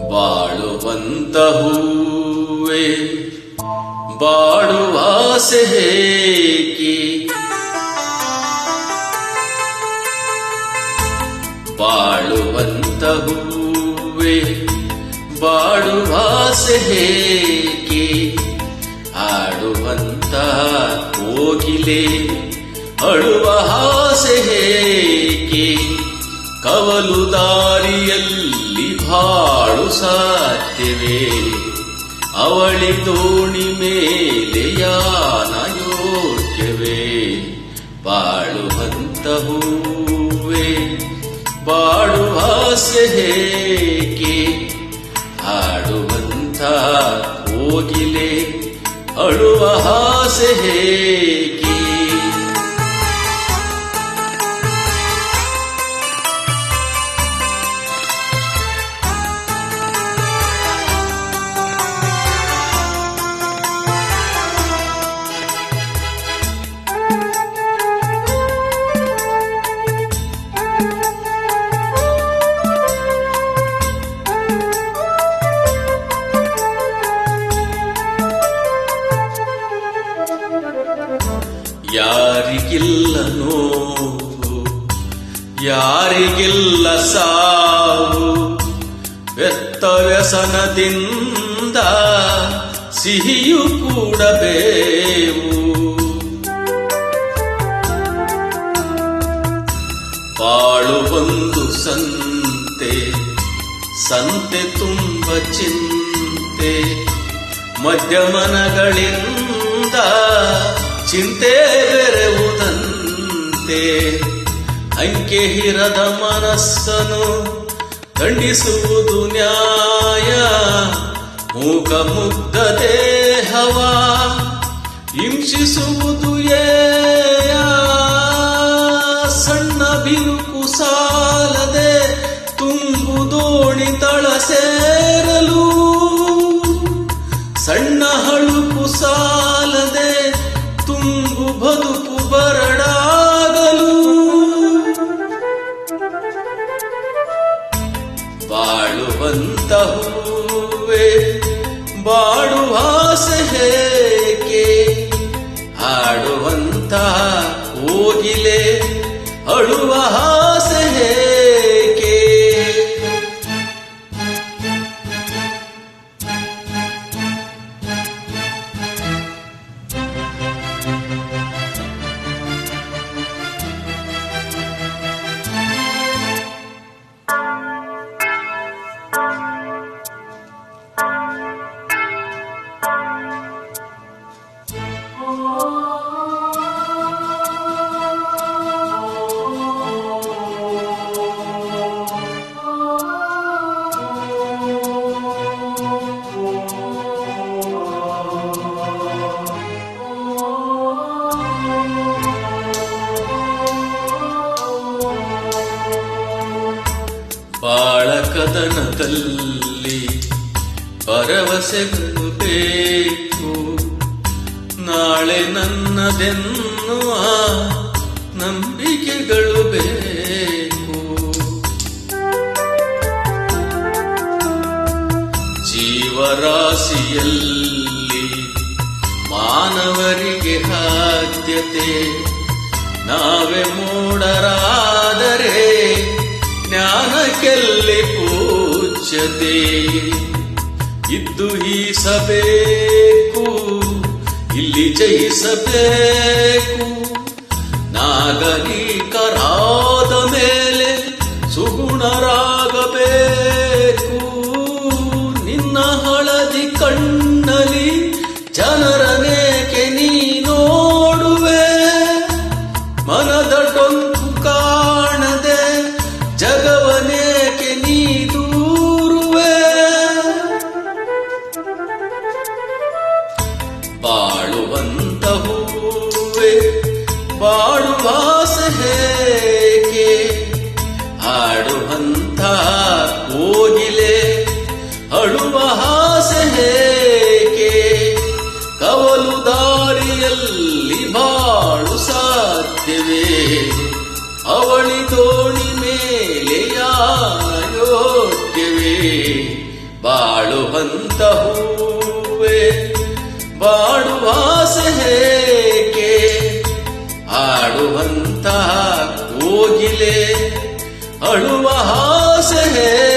ಬಾಳುವಂತ ಹೂವೆ ಬಾಡುವ ಹೇಗೆ ಬಾಳುವಂತ ಹೂವೆ ಬಾಡುವ ಹೇಗೆ ಆಡುವಂತ ಕೋಗಿಲೆ ಅಳುವ ಹಾಸೆ ಕವಲು ದಾರಿಯಲ್ಲಿ ಬಾಳು ಸಾಧ್ಯವೇ? ಅವಳಿ ದೋಣಿ ಮೇಲೆ ಯಾನ ಯೋಗ್ಯವೇ? ಬಾಳುವಂತ ಹೂವೆ, ಬಾಳು ಹಾಸ್ಯ ಹೇಗೆ? ಹಾಡುವಂತ ಹೋಗಿಲೆ, ಅಳುವ ಹಾಸ್ಯ ಹೇಗೆ? ಯಾರಿಗಿಲ್ಲ ನೋವು, ಯಾರಿಗಿಲ್ಲ ಸಾವು, ವ್ಯರ್ಥ ವ್ಯಸನದಿಂದ ಸಿಹಿಯು ಕೂಡಬೇವು ಬಾಳು ಒಂದು ಸಂತೆ ಸಂತೆ ತುಂಬ ಚಿಂತೆ, ಮಧ್ಯಮನಗಳಿಂದ ಚಿಂತೆ ಬೆರೆವುದಂತೆ ಅಂಕೆ ಹಿರದ ಮನಸ್ಸನು ಖಂಡಿಸುವುದು ನ್ಯಾಯ. ಮೂಕ ಮುಗ್ಧ ದೇಹವ ಹಿಂಸಿಸುವುದು ಏಯ. ಸಣ್ಣ ಬಿರುಕು ಸಾಲದೆ ತುಂಬು ದೋಣಿ ತಳ ಸೇರಲು. ಸಣ್ಣ ಹಳುಕು ಸಾಲದೆ ಬಾಳುವಂತ ಹೂವೆ ಬಾಡುವ ಹೇಗೆ? ಹಾಡುವಂತ ಕೋಗಿಲೆ ಅಳುವ ಬಾಳ ಕದನದಲ್ಲಿ ಭರವಸೆಗಳು ಬೇಕು. ನಾಳೆ ನನ್ನದೆನ್ನುವ ನಂಬಿಕೆಗಳು ಬೇಕು. ಜೀವರಾಶಿಯಲ್ಲಿ ಮಾನವರಿಗೆ ಆದ್ಯತೆ ನಾವೇ ಮೂಢರಾದರೆ ಜ್ಞಾನಕ್ಕೆಲ್ಲಿ ಪೂಜ್ಯತೆ. ಇದ್ದು ಸಬೇಕು ಇಲ್ಲಿ ಜಯಿಸಬೇಕು. ನಾಗರಿಕರಾದ ಮೇಲೆ ಸುಗುಣರಾಗಬೇಕು. ನಿನ್ನ ಹಳದಿ ಕಣ್ಣಲಿ ಜನರನೇಕೆ ಬಾಳುವ ಹೇಗೆ? ಹಾಡುವಂತ ಕೋಗಿಲೆ ಅಳುವ ಹಾಸೆ ಕವಲು ದಾರಿಯಲ್ಲಿ ಬಾಳು ಸಾಧ್ಯವೇ? ಅವಳಿ ದೋಣಿ ಮೇಲೆ ಯೋಗ್ಯವೇ? ಅರಳುವಂತ ಆಡುವಂತಹ ಕೋಗಿಲೆ ಅಳುವ ಆಸೆ ಹೇಗೆ